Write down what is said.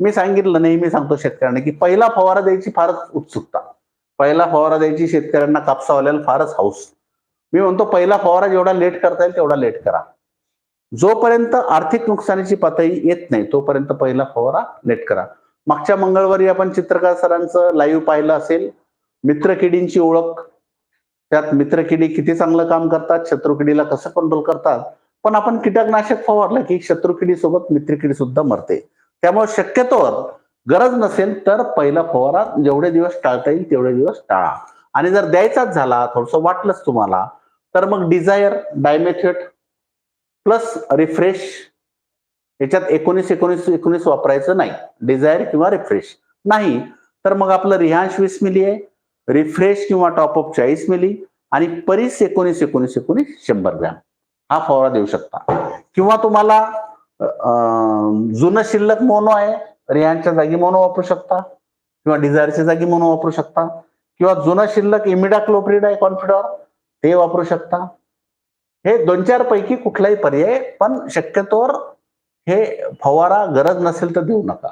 मी सांगितलं नेहमी सांगतो शेतकऱ्यांना की पहिला फवारा द्यायची फारच उत्सुकता. पहिला फवारा द्यायची शेतकऱ्यांना कापसावाल्याला फारच हाऊस. मी म्हणतो पहिला फवारा जेवढा लेट करता येईल तेवढा लेट करा. जोपर्यंत आर्थिक नुकसानीची पातळी येत नाही तोपर्यंत पहिला फवारा लेट करा. मागच्या मंगळवारी आपण चित्रकार सरांचं लाईव्ह पाहिलं असेल मित्रकिडींची ओळख. त्यात मित्रकिडी किती चांगलं काम करतात शत्रुकिडीला कसं कंट्रोल करतात? पण आपण कीटकनाशक फवारलं की शत्रुकिडी सोबत मित्रकिडी सुद्धा मरते. त्यामुळे शक्यतोवर गरज नसेल तर पहिला फवारा जेवढे दिवस टाळता येईल तेवढे दिवस टाळा. आणि जर द्यायचाच झाला थोडस वाटलंच तुम्हाला तर मग डिझायर डायमेथेट प्लस रिफ्रेश याच्यात एकोणीस एकोणीस एकोणीस वापरायचं नाही. डिझायर किंवा रिफ्रेश नाही तर मग आपलं रिहांश वीस मिली आहे. रिफ्रेश किंवा टॉपअप चाळीस मिली. आणि परीस एकोणीस एकोणीस एकोणीस शंभर ग्रॅम. हा फवारा देऊ शकता. किंवा तुम्हाला जुनं शिल्लक मोनो आहे रियांच्या जागी मोनो वापरू शकता किंवा डिझायरच्या जागी मोनो वापरू शकता किंवा जुनं शिल्लक इमिडा क्लोप्रिड आहे कॉन्फिडॉर ते वापरू शकता. हे दोन चार पैकी कुठलाही पर्याय पण शक्यतोवर हे फवारा गरज नसेल तर देऊ नका.